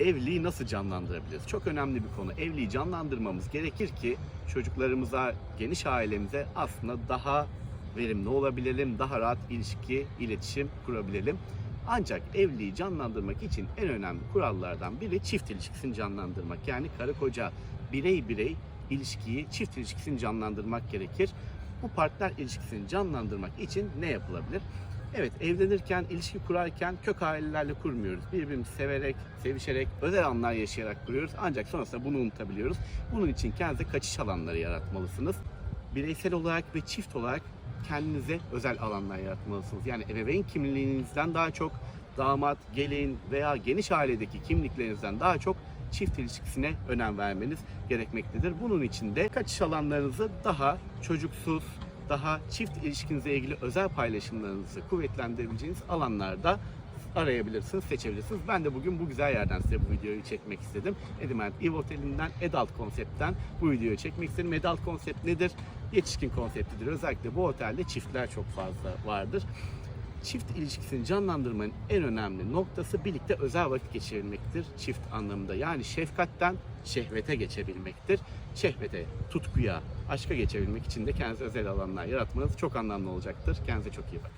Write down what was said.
evliliği nasıl canlandırabiliriz? Çok önemli bir konu. Evliliği canlandırmamız gerekir ki çocuklarımıza, geniş ailemize aslında daha verimli olabilelim, daha rahat ilişki, iletişim kurabilelim. Ancak evliliği canlandırmak için en önemli kurallardan biri çift ilişkisini canlandırmak. Yani karı koca birey birey ilişkiyi, çift ilişkisini canlandırmak gerekir. Bu partner ilişkisini canlandırmak için ne yapılabilir? Evet evlenirken, ilişki kurarken kök ailelerle kurmuyoruz. Birbirimizi severek, sevişerek, özel anlar yaşayarak kuruyoruz. Ancak sonrasında bunu unutabiliyoruz. Bunun için kendinize kaçış alanları yaratmalısınız. Bireysel olarak ve çift olarak kendinize özel alanlar yaratmalısınız. Yani ebeveyn kimliğinizden daha çok damat, gelin veya geniş ailedeki kimliklerinizden daha çok çift ilişkisine önem vermeniz gerekmektedir. Bunun için de kaçış alanlarınızı daha çocuksuz, daha çift ilişkinize ilgili özel paylaşımlarınızı kuvvetlendirebileceğiniz alanlarda arayabilirsiniz, seçebilirsiniz. Ben de bugün bu güzel yerden size bu videoyu çekmek istedim. Ediment Eve Oteli'nden Adult konseptten bu videoyu çekmek istedim. Adult konsept nedir? Yetişkin konseptidir. Özellikle bu otelde çiftler çok fazla vardır. Çift ilişkisini canlandırmanın en önemli noktası birlikte özel vakit geçirilmektir çift anlamında. Yani şefkatten şehvete geçebilmektir. Şehvete, tutkuya, aşka geçebilmek için de kendinize özel alanlar yaratmanız çok anlamlı olacaktır. Kendinize çok iyi bakın.